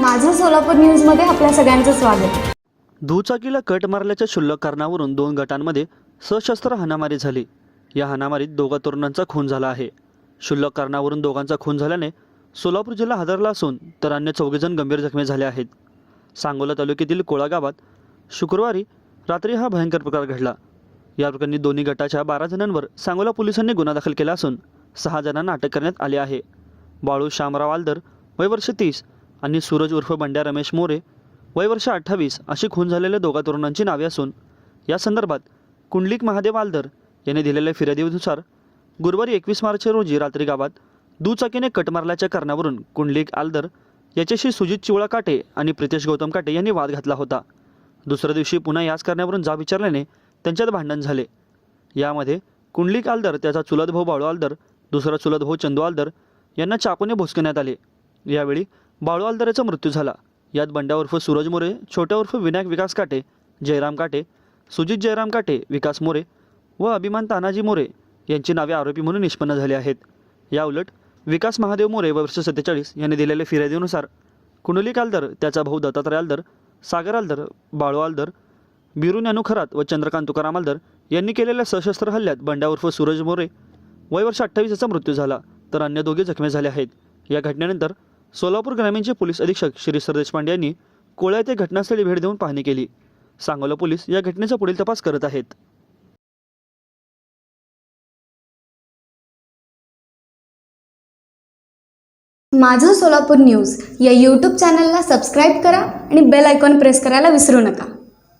माझं सोलापूर न्यूजमध्ये आपल्या सगळ्यांचं स्वागत. दुचाकीला कट मारल्याच्या शुल्लक कारणावरून दोन गटांमध्ये सशस्त्र हाणामारी झाली. या हाणामारीत दोघा तरुणांचा खून झाला आहे. शुल्लक कारणावरून दोघांचा खून झाल्याने सोलापूर जिल्हा हादरला असून तर अन्य चौघेजण गंभीर जखमी झाले आहेत. सांगोला तालुक्यातील कोळा गावात शुक्रवारी रात्री हा भयंकर प्रकार घडला. या प्रकरणी दोन्ही गटाच्या बारा जणांवर सांगोला पोलिसांनी गुन्हा दाखल केला असून सहा जणांना अटक करण्यात आली आहे. बाळू श्यामराव आलदर वय वर्ष तीस आणि सूरज उर्फ बंड्या रमेश मोरे वय वर्ष अठ्ठावीस अशी खून झालेल्या दोघा तरुणांची नावे असून या संदर्भात कुंडलिक महादेव आलदर यांनी दिलेल्या फिर्यादीनुसार गुरुवारी एकवीस मार्च रोजी रात्री गावात दुचाकीने कट मारल्याच्या कारणावरून कुंडलिक आलदर याच्याशी सुजित चिवळा काटे आणि प्रितेश गौतम काटे यांनी वाद घातला होता. दुसऱ्या दिवशी पुन्हा याच कारणावरून जा विचारल्याने त्यांच्यात भांडण झाले. यामध्ये कुंडलिक आलदर त्याचा चुलत भाऊ बाळू आलदर दुसरा चुलत भाऊ चंदू आलदर यांना चाकूने भोसकण्यात आले. यावेळी बाळू आलदर मृत्यू झाला. यात बंड्या उर्फ सूरज मोरे छोट्या उर्फ विनायक विकास काटे जयराम काटे सुजित जयराम काटे विकास मोरे व अभिमान तानाजी मोरे यांची नावे आरोपी म्हणून निष्पन्न झाली आहेत. याउलट विकास महादेव मोरे वर्ष सत्तेचाळीस यांनी दिलेल्या फिर्यादीनुसार कुंडलिक आलदर त्याचा भाऊ दत्तात्रय आलदर सागर आलदर बाळू आलदर बिरू ज्ञानू खरात व चंद्रकांत तुकाराम आलदर यांनी केलेल्या सशस्त्र हल्ल्यात बंड्या उर्फ सूरज मोरे वय वर्ष अठ्ठावीस याचा मृत्यू झाला तर अन्य दोघे जखमी झाले आहेत. या घटनेनंतर सोलापूर ग्रामीणचे पोलीस अधीक्षक श्री देशपांडे यांनी कोळ्या येथे घटनास्थळी भेट देऊन पाहणी केली. सांगोला पोलीस या घटनेचा पुढील तपास करत आहेत. माझं सोलापूर न्यूज या यूट्यूब चॅनलला सबस्क्राईब करा आणि बेल आयकॉन प्रेस करायला विसरू नका.